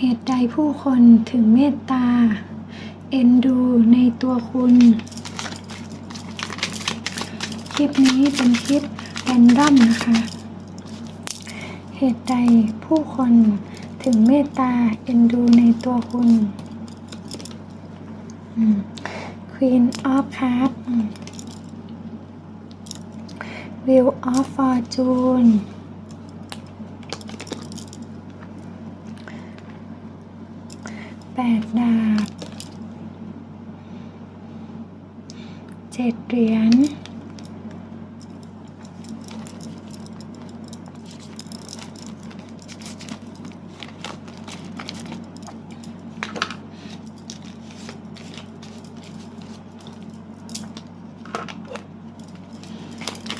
เหตุใดผู้คนถึงเมตตา เอ็นดูในตัวคุณ คลิปนี้เป็นคลิปแรนดอมนะคะ เหตุใดผู้คนถึงเมตตา เอ็นดูในตัวคุณ Queen of Cups อืม Wheel of Fortune แป ดดาบเจ็ดเหรียญ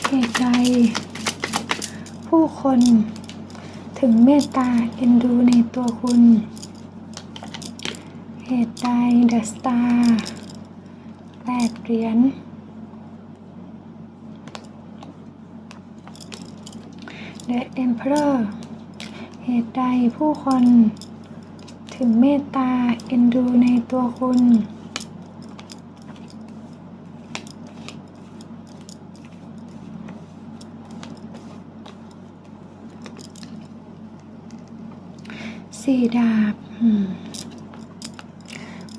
เหตุใดผู้คนถึงเมตตาเอ็นดูในตัวคุณ เดอะสตาร์แปดเหรียญ The Emperor เหตุใดผู้คน ถึงเมตตา เอ็นดูในตัวคุณสี่ดาบ อืม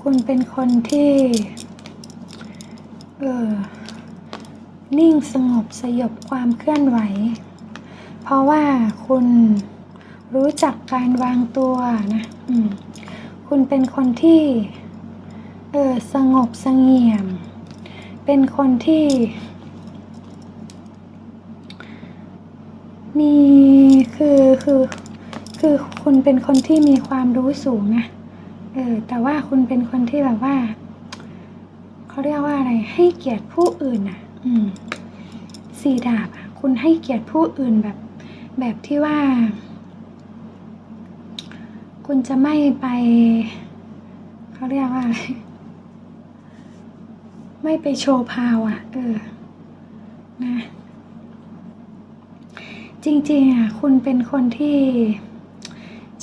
คุณเป็นคนที่ เออ นิ่งสงบสยบความเคลื่อนไหว เพราะว่าคุณรู้จักการวางตัวนะคุณเป็นคนที่ เออ สงบเสงี่ยม เป็นคนที่ มีคือคือคือคุณเป็นคนที่มีความรู้สูงนะ เออแต่ว่าคุณเป็นคนที่แบบว่าเขาเรียกว่าอะไรให้เกียรติผู้อื่นอะ อืมสี่ดาบอะ คุณให้เกียรติผู้อื่นแบบ แบบที่ว่า คุณจะไม่ไปเขาเรียกว่าอะไรไม่ไปโชว์พาวอะ เออ นะ จริงๆอะ คุณเป็นคนที่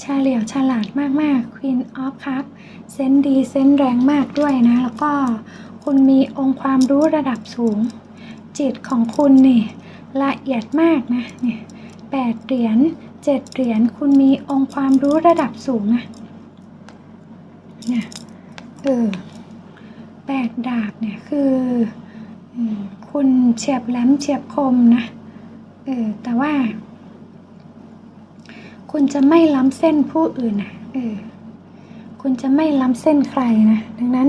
เฉลียวฉลาดมากๆ Queen of Cups เซนดีเซนแรงมากด้วยนะ แล้วก็คุณมีองค์ความรู้ระดับสูง จิตของคุณนี่ละเอียดมากนะเนี่ยแปดเหรียญเจ็ดเหรียญคุณมีองค์ความรู้ระดับสูงนะเนี่ยเออแปดดาบเนี่ยคืออืมคุณเฉียบแหลมเฉียบคมนะเออแต่ว่า คุณจะไม่ล้ำเส้นผู้อื่นนะเออคุณจะไม่ล้ำเส้นใครนะ ดังนั้น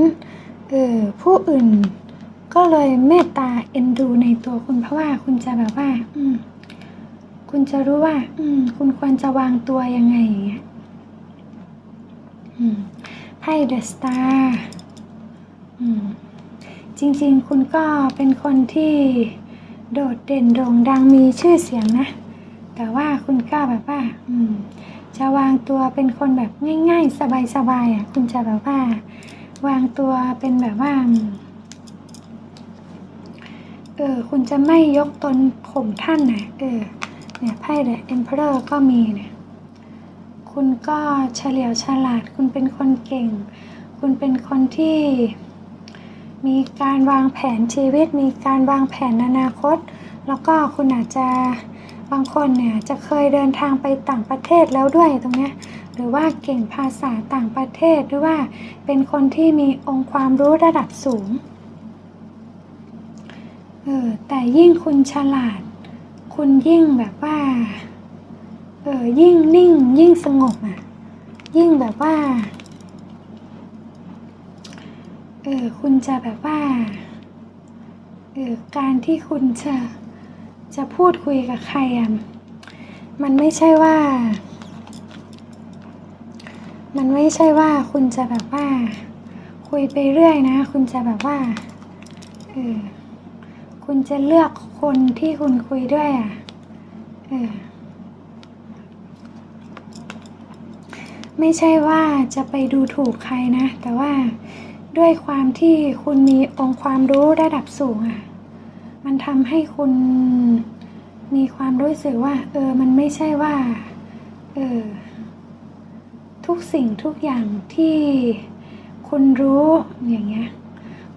เออผู้อื่นก็เลยเมตตาเอ็นดูในตัวคุณเพราะว่าคุณจะแบบว่า อืม คุณจะรู้ว่า อืม คุณควรจะวางตัวยังไงอย่างเงี้ยไพ่เดอะสตาร์จริง ๆ คุณก็เป็นคนที่โดดเด่นโด่งดังมีชื่อเสียงนะ แต่ว่าคุณก็แบบว่า อืม จะวางตัวเป็นคนแบบง่าย ๆ สบายๆอะ คุณจะแบบว่า วางตัวเป็นแบบว่าเออคุณจะไม่ยกตนข่มท่านนะเออเนี่ยไพ่เดอะเอ็มเพอร์ก็มีเนี่ยคุณก็เฉลียวฉลาด คุณเป็นคนเก่ง คุณเป็นคนที่มีการวางแผนชีวิต มีการวางแผนอนาคต แล้วก็คุณอาจจะ บางคนเนี่ยจะเคยเดินทางไปต่างประเทศแล้วด้วยตรงนี้หรือว่าเก่งภาษาต่างประเทศหรือว่าเป็นคนที่มีองค์ความรู้ระดับสูงเออแต่ยิ่งคุณฉลาด คุณยิ่งแบบว่าเออยิ่งนิ่ง ยิ่งสงบอะ ยิ่งแบบว่าเออคุณจะแบบว่าเออการที่คุณจะ จะพูดคุยกับใครอะ มันไม่ใช่ว่า มันไม่ใช่ว่าคุณจะแบบว่า คุยไปเรื่อยนะ คุณจะแบบว่า เออ คุณจะเลือกคนที่คุณคุยด้วยอะ เออ ไม่ใช่ว่าจะไปดูถูกใครนะ แต่ว่าด้วยความที่คุณมีองค์ความรู้ระดับสูงอะ มันทำให้คุณมีความรู้สึกว่า เออ มันไม่ใช่ว่า เออ ทุกสิ่งทุกอย่างที่คุณรู้อย่างเงี้ย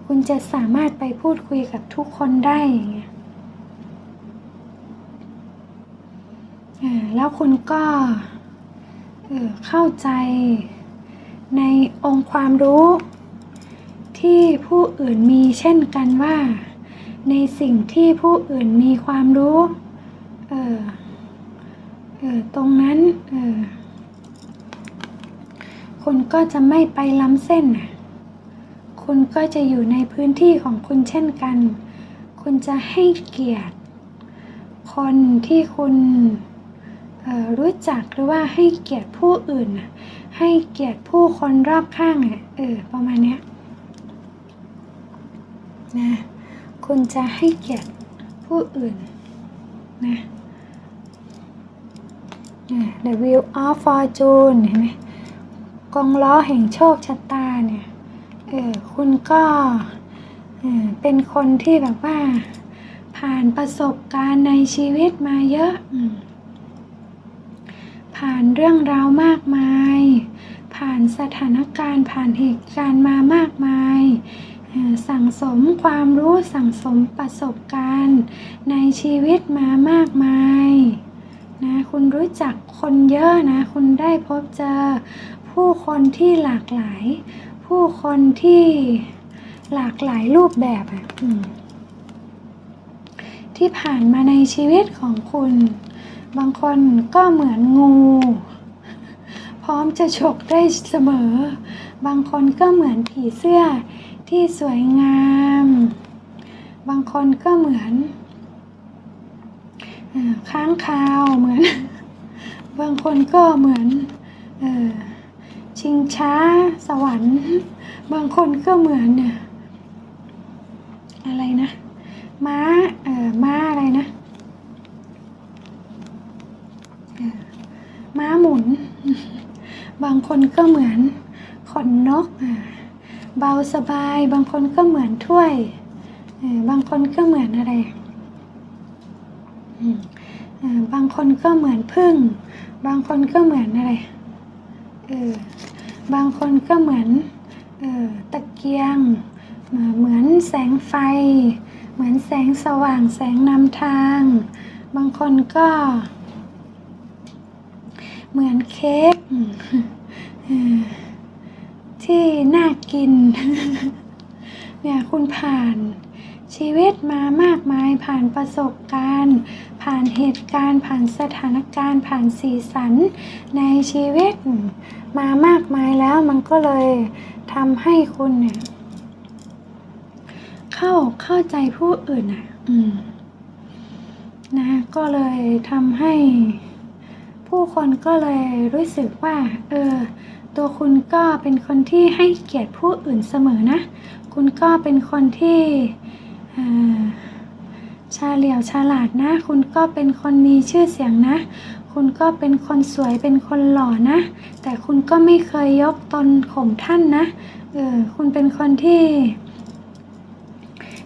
คุณจะสามารถไปพูดคุยกับทุกคนได้อย่างเงี้ยอ่าแล้วคุณก็เออเข้าใจในองค์ความรู้ที่ผู้อื่นมีเช่นกันว่า ในสิ่งที่ผู้อื่นมีความรู้ เออเออตรงนั้น เออคุณก็จะไม่ไปล้ำเส้นน่ะคุณก็จะอยู่ในพื้นที่ของคุณเช่นกัน คุณจะให้เกียรติ คนที่คุณออรู้จักหรือว่าให้เกียรติผู้อื่น ให้เกียรติผู้คนรอบข้างอะเออประมาณเนี้ยนะ คุณจะให้เกียรติผู้อื่นนะ The Wheel of Fortune เห็นไหมกองล้อแห่งโชคชะตาเนี่ย เออ คุณก็เออเป็นคนที่แบบว่า ผ่านประสบการณ์ในชีวิตมาเยอะ ผ่านเรื่องราวมากมาย ผ่านสถานการณ์ ผ่านเหตุการณ์มามากมาย สั่งสมความรู้สั่งสมประสบการณ์ ในชีวิตมามากมายนะคุณรู้จักคนเยอะนะ คุณได้พบเจอ ผู้คนที่หลากหลาย ผู้คนที่หลากหลายรูปแบบอะที่ผ่านมาในชีวิตของคุณ บางคนก็เหมือนงู พร้อมจะฉกได้เสมอ บางคนก็เหมือนผีเสื้อ ที่สวยงาม บางคนก็เหมือนอค้างคาวเหมือน บางคนก็เหมือนออชิงช้าสวรรค์ บางคนก็เหมือนเนี่ยอะไรนะ ม้าเออม้าอะไรนะม้าหมุน บางคนก็เหมือนขนนกอะ เบาสบาย บางคนก็เหมือนถ้วยบางคนก็เหมือนอะไรบางคนก็เหมือนพึ่ง บางคนก็เหมือนอะไรเออบางคนก็เหมือนเออตะเกียง เหมือนแสงไฟ เหมือนแสงสว่างแสงนำทาง บางคนก็เหมือนเค้กเออ ที่น่ากิน เนี่ยคุณผ่านชีวิตมามากมายผ่านประสบการณ์ ผ่านเหตุการณ์ ผ่านสถานการณ์ ผ่านสีสัน ในชีวิตมามากมายแล้วมันก็เลยทำให้คุณเนี่ย เข้าเข้าใจผู้อื่นอะ อืม นะ ก็เลยทำให้ผู้คนก็เลยรู้สึกว่า เออ ตัวคุณก็เป็นคนที่ให้เกียรติผู้อื่นเสมอนะ คุณก็เป็นคนที่ชาเหลียวฉลาดนะ คุณก็เป็นคนมีชื่อเสียงนะ คุณก็เป็นคนสวยเป็นคนหล่อนะ แต่คุณก็ไม่เคยยกตนข่มท่านนะ เออ คุณเป็นคนที่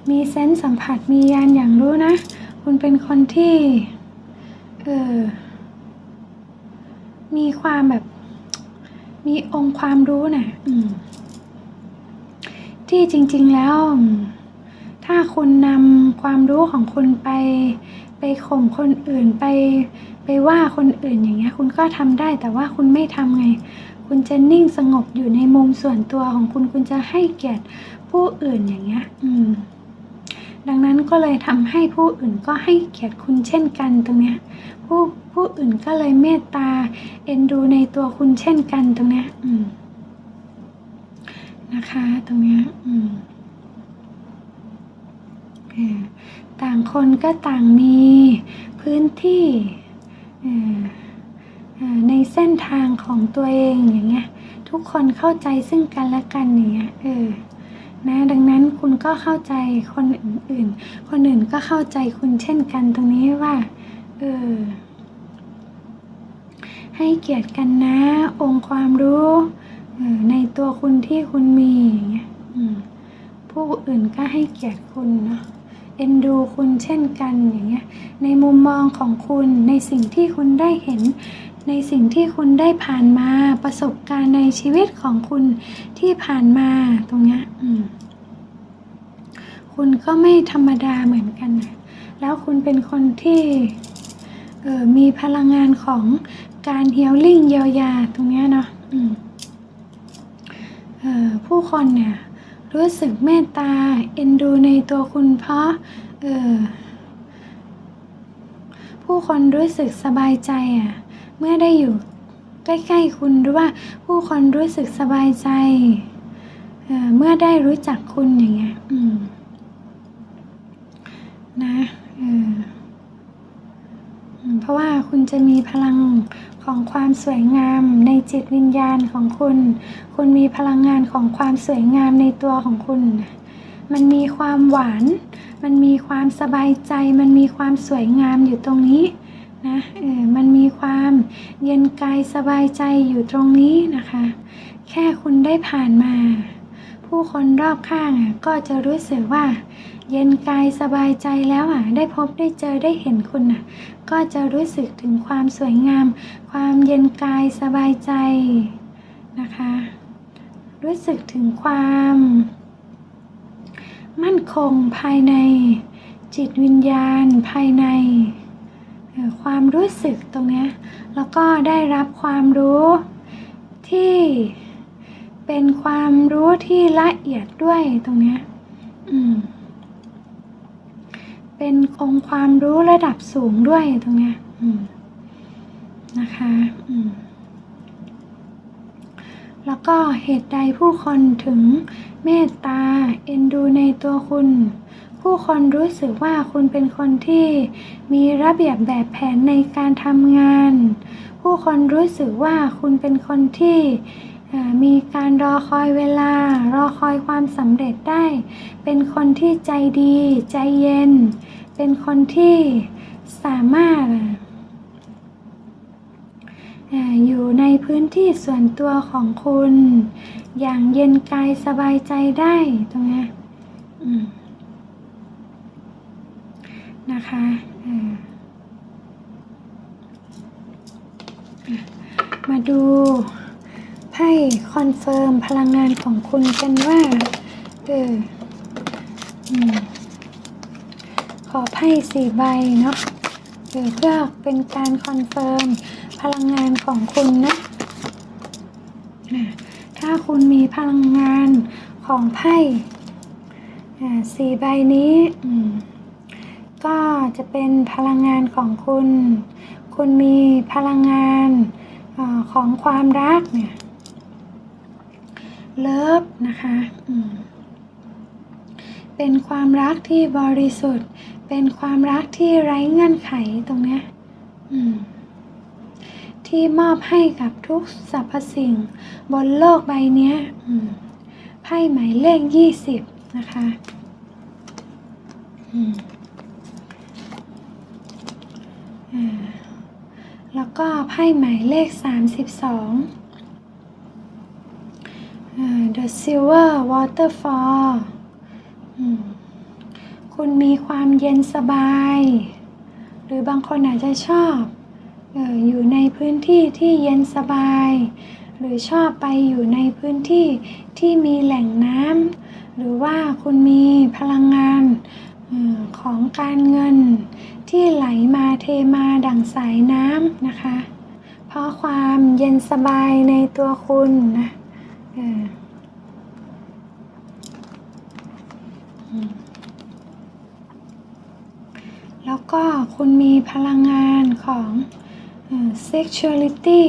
มีเซนส์สัมผัสมียานอย่างรู้นะ คุณเป็นคนที่ เออ มีความแบบ มีองค์ความรู้น่ะอืมที่จริง ๆแล้วอืมถ้าคุณนำความรู้ของคุณไป ไปข่มคนอื่นไป ไปว่าคนอื่นอย่างเงี้ย คุณก็ทำได้แต่ว่าคุณไม่ทำไง คุณจะนิ่งสงบอยู่ในมุมส่วนตัวของคุณคุณจะให้เกียรติผู้อื่นอย่างเงี้ย อืม ดังนั้นก็เลยทำให้ผู้อื่นก็ให้เกียรติคุณเช่นกันตรงเนี้ยผู้ผู้อื่นก็เลยเมตตา เอ็นดูในตัวคุณเช่นกันตรงเนี้ยอืมนะคะตรงเนี้ยอืมต่างคนก็ต่างมีพื้นที่ในเส้นทางของตัวเองอย่างเงี้ย ทุกคนเข้าใจซึ่งกันและกันอย่างเงี้ยเออ นะ ดังนั้นคุณก็เข้าใจคนอื่นๆ คนอื่นก็เข้าใจคุณเช่นกันตรงนี้ว่าเออให้เกียรติกันนะ องค์ความรู้เออในตัวคุณที่คุณมีอย่างเงี้ยผู้อื่นก็ให้เกียรติคุณเนาะเอ็นดูคุณเช่นกันอย่างเงี้ยในมุมมองของคุณในสิ่งที่คุณได้เห็น ในสิ่งที่คุณได้ผ่านมาประสบการณ์ในชีวิตของคุณที่ผ่านมาตรงนี้คุณก็ไม่ธรรมดาเหมือนกันนะแล้วคุณเป็นคนที่เออมีพลังงานของการเฮีลลิ่งเยียวยาตรงนี้เนาะผู้คนเนี่ยรู้สึกเมตตาเอ็นดูในตัวคุณเพราะเอผู้คนรู้สึกสบายใจอะ มื่อได้อยู่ใกล้ๆคุณหรือว่าผู้คนรู้สึกสบายใจเเมื่อได้รู้จักคุณอย่างเงี้ยนะเเพราะว่าคุณจะมีพลังของความสวยงามในจิตวิญญาณของคุณ คุณมีพลังงานของความสวยงามในตัวของคุณ มันมีความหวาน มันมีความสบายใจ มันมีความสวยงามอยู่ตรงนี้ นะเออมันมีความเย็นกายสบายใจอยู่ตรงนี้นะคะ แค่คุณได้ผ่านมา ผู้คนรอบข้างอะก็จะรู้สึกว่า เย็นกายสบายใจแล้วอะ ได้พบได้เจอได้เห็นคุณอะ ก็จะรู้สึกถึงความสวยงาม ความเย็นกายสบายใจนะคะ รู้สึกถึงความ มั่นคงภายในจิตวิญญาณภายใน ความรู้สึกตรงนี้แล้วก็ได้รับความรู้ที่เป็นความรู้ที่ละเอียดด้วยตรงนี้เป็นองค์ความรู้ระดับสูงด้วยตรงนี้นะคะแล้วก็เหตุใดผู้คนถึงเมตตาเอ็นดูในตัวคุณ ผู้คนรู้สึกว่าคุณเป็นคนที่มีระเบียบแบบแผนในการทำงาน ผู้คนรู้สึกว่าคุณเป็นคนที่มีการรอคอยเวลา รอคอยความสำเร็จได้ เป็นคนที่ใจดี ใจเย็น เป็นคนที่สามารถอยู่ในพื้นที่ส่วนตัวของคุณ อย่างเย็นกายสบายใจได้ตรงนี้ นะคะมาดูไพ่คอนเฟิร์มพลังงานของคุณกันว่า เออขอไพ่สี่ใบเนาะเดี๋ยวเพื่อเป็นการคอนเฟิร์มพลังงานของคุณนะถ้าคุณมีพลังงานของไพ่สี่ใบนี้ อืม ก็จะเป็นพลังงานของคุณ คุณมีพลังงานอของความรักเนี่ย เลิฟนะคะเป็นความรักที่บริสุทธิ์ เป็นความรักที่ไร้เงื่อนไขตรงเนี้ยที่มอบให้กับทุกสรรพสิ่ง บนโลกใบเนี้ยไพ่หมายเลขยี่สิบนะคะ อืมอ่า แล้วก็ไพ่หมายเลขสามสิบสอง The Silver Waterfall คุณมีความเย็นสบาย หรือบางคนอาจจะชอบอยู่ในพื้นที่ที่เย็นสบาย หรือชอบไปอยู่ในพื้นที่ที่มีแหล่งน้ำหรือว่าคุณมีพลังงาน ของการเงินที่ไหลมาเทมาดั่งสายน้ำนะคะ เพราะความเย็นสบายในตัวคุณนะแล้วก็คุณมีพลังงานของเอ่อ sexuality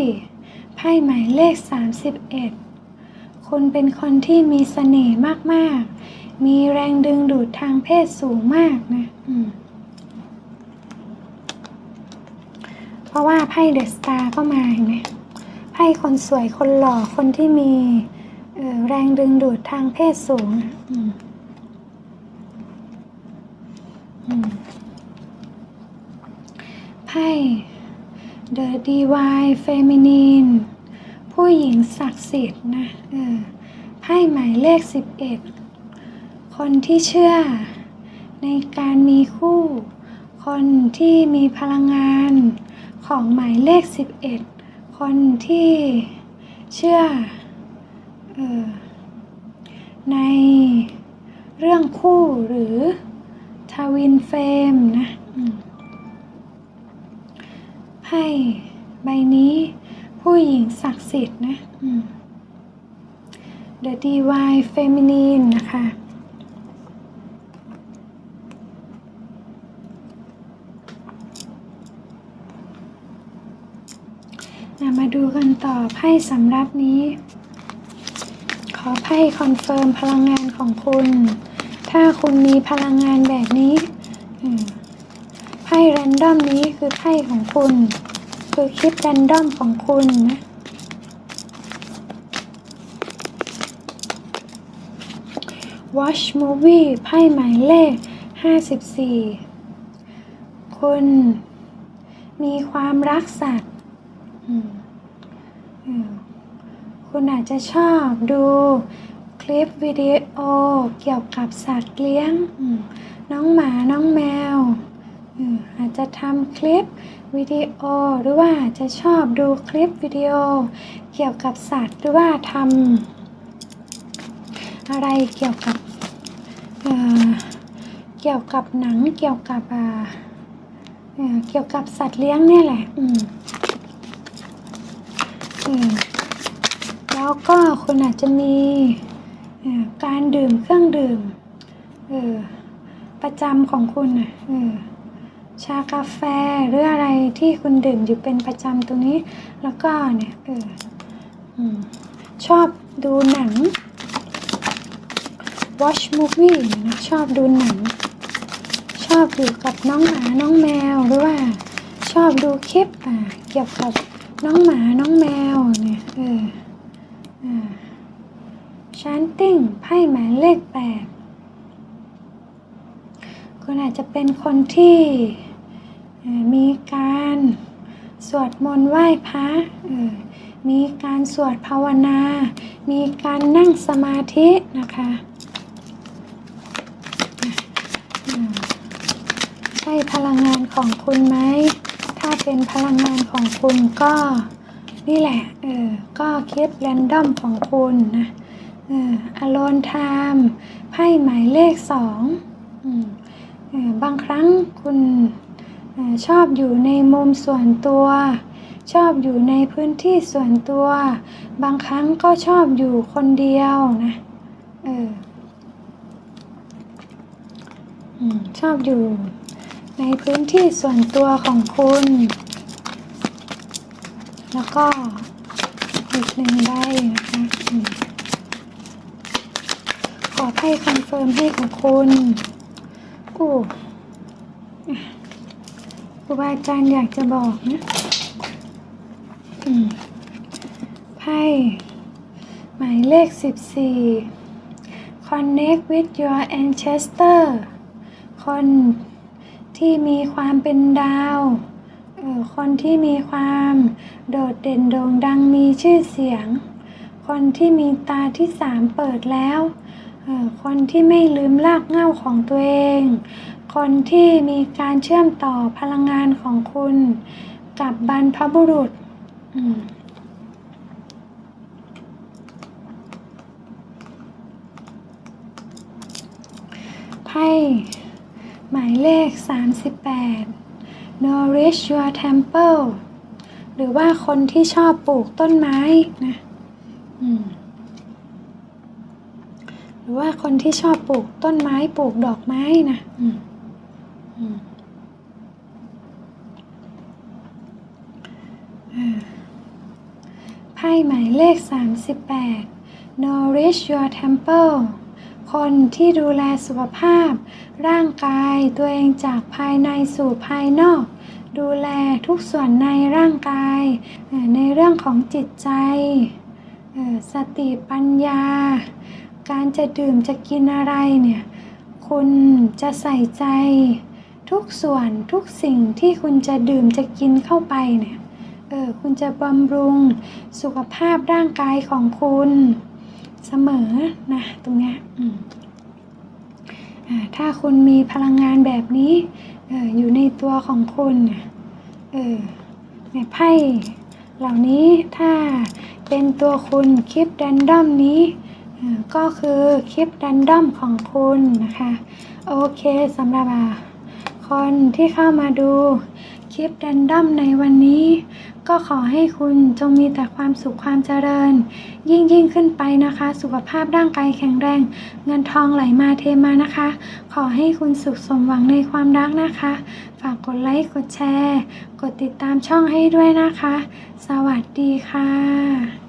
ไพ่หมายเลข 31 คุณเป็นคนที่มีเสน่ห์มาก ๆ มีแรงดึงดูดทางเพศสูงมากนะเพราะว่าไพ่เดอะสตาร์ก็มาเห็นไหมไพ่คนสวยคนหล่อคนที่มีออแรงดึงดูดทางเพศสูงไพ่ The Divine Feminine ผู้หญิงศักดิ์สิทธิ์นะไพ่หมายเลข 11 คนที่เชื่อ ในการมีคู่ คนที่มีพลังงานของหมายเลข 11 คนที่เชื่อออในเรื่องคู่หรือทวินเฟมนะมไพ่ใบนี้ผู้หญิงศักดิ์สิทธิ์นะ The Divine Feminine นะคะ มาดูกันต่อไพ่สำรับนี้ ขอไพ่คอนเฟิร์มพลังงานของคุณ ถ้าคุณมีพลังงานแบบนี้ไพ่แรนดอมนี้คือไพ่ของคุณ คือคลิปแรนดอมของคุณนะ Watch Movie ไพ่หมายเลข 54 คุณมีความรักสัตว์อืมอืม คุณอาจจะชอบดูคลิปวิดีโอเกี่ยวกับสัตว์เลี้ยง น้องหมาน้องแมว อาจจะทำคลิปวิดีโอหรือว่าจะชอบดูคลิปวิดีโอ เกี่ยวกับสัตว์หรือว่าทำอะไรเกี่ยวกับเเกี่ยวกับหนังเกี่ยวกับเเกี่ยวกับสัตว์เลี้ยงเนี่ยแหละ อืมอืม แล้วก็คุณอาจจะมีการดื่มเครื่องดื่มออประจำของคุณนะออชากาแฟหรืออะไรที่คุณดื่มอยู่เป็นประจำตรงนี้ แล้วก็เนี่ยเออชอบดูหนัง watch movie นะชอบดูหนัง ชอบอยู่กับน้องหมาน้องแมวหรือว่าชอบดูคลิปอะเกี่ยวกับน้องหมาน้องแมวเนี่ยเออ อ่าชันติ้งไพ่หมายเลขแปดคุณอาจจะเป็นคนที่มีการสวดมนต์ไหว้พระมีการสวดภาวนา มีการนั่งสมาธินะคะใช่พลังงานของคุณไหม ถ้าเป็นพลังงานของคุณก็ นี่แหละ เออ ก็คลิปแรนดอมของคุณนะ เอออโลนไทม์ไพ่หมายเลขสองอืมเออบางครั้งคุณออชอบอยู่ในมุมส่วนตัว ชอบอยู่ในพื้นที่ส่วนตัว บางครั้งก็ชอบอยู่คนเดียวนะ เอออืมชอบอยู่ในพื้นที่ส่วนตัวของคุณ แล้วก็อีกหนึ่งใบนะคะขอให้คอนเฟิร์มให้กับคุณอู้ครูบาอาจารย์อยากจะบอกนะไพ่หมายเลขสิบสี่ Connect with your ancestor คนที่มีความเป็นดาว คนที่มีความโดดเด่นโด่งดังมีชื่อเสียง คนที่มีตาที่สามเปิดแล้ว คนที่ไม่ลืมรากเหง้าของตัวเอง คนที่มีการเชื่อมต่อพลังงานของคุณ กับบรรพบุรุษไพ่หมายเลข 38 Nourish your temple หรือว่าคนที่ชอบปลูกต้นไม้นะอืมหรือว่าคนที่ชอบปลูกต้นไม้ปลูกดอกไม้นะอืมอืมอ่าไพ่หมายเลข 38 Nourish your temple คนที่ดูแลสุขภาพ ร่างกายตัวเองจากภายในสู่ภายนอก ดูแลทุกส่วนในร่างกาย ในเรื่องของจิตใจ สติปัญญา การจะดื่มจะกินอะไรเนี่ย คุณจะใส่ใจ ทุกส่วนทุกสิ่งที่คุณจะดื่มจะกินเข้าไปเนี่ย เออคุณจะบำรุงสุขภาพร่างกายของคุณ เสมอนะตรงเนี้ยอืมอ่าถ้าคุณมีพลังงานแบบนี้ออยู่ในตัวของคุณเออเนี่ยไพ่เหล่านี้ถ้าเป็นตัวคุณคลิปแรนดอมนี้อ่อก็คือคลิปแรนดอมของคุณนะคะโอเคสำหรับคนที่เข้ามาดูคลิปแรนดอมในวันนี้ ก็ขอให้คุณจงมีแต่ความสุขความเจริญ ยิ่งยิ่งขึ้นไปนะคะ สุขภาพร่างกายแข็งแรง เงินทองไหลมาเทมานะคะ ขอให้คุณสุขสมหวังในความรักนะคะ ฝากกดไลค์กดแชร์ กดติดตามช่องให้ด้วยนะคะ สวัสดีค่ะ